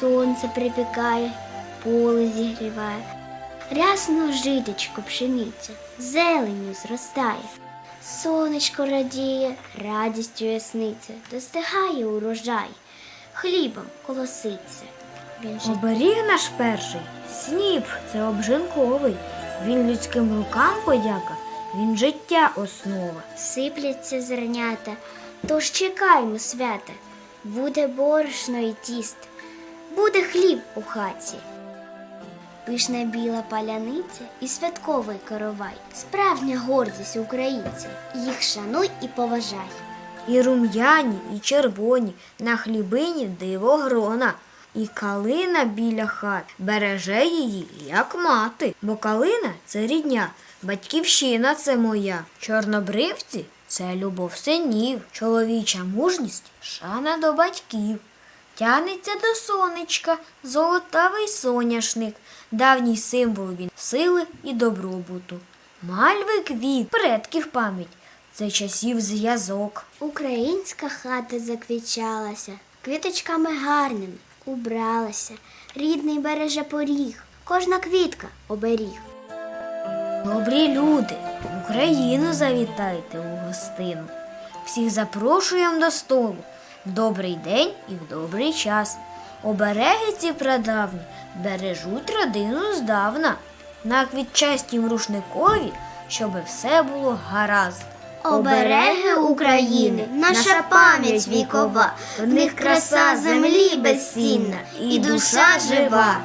сонце припікає, поле зігріває. Рясно житочко пшениця, зеленю зростає. Сонечко радіє, радістю ясниця, достигає урожай, хлібом колоситься. Оберіг наш перший, сніп це обжинковий. Він людським рукам подяка, він життя основа. сипляться зернята, тож чекаймо свята, буде борошно і тіст, буде хліб у хаті. Пишна біла паляниця і святковий коровай, справжня гордість українців. Їх шануй і поважай. І рум'яні, і червоні, на хлібині диво грона. І калина біля хат береже її, як мати, бо калина це рідня, батьківщина це моя. Чорнобривці це любов синів, чоловіча мужність, шана до батьків. Тянеться до сонечка, золотавий соняшник, давній символ він сили і добробуту. Мальви квіт, предків пам'ять, це часів зв'язок. Українська хата заквічалася, квіточками гарними убралася. Рідний береже поріг, кожна квітка оберіг. Добрі люди, Україну завітайте у гостину. Всіх запрошуємо до столу. В добрий день і в добрий час. Обереги ці прадавні бережуть родину здавна. На квітчастім рушникові, щоби все було гаразд. Обереги України, наша пам'ять вікова, в них краса землі безцінна і душа жива.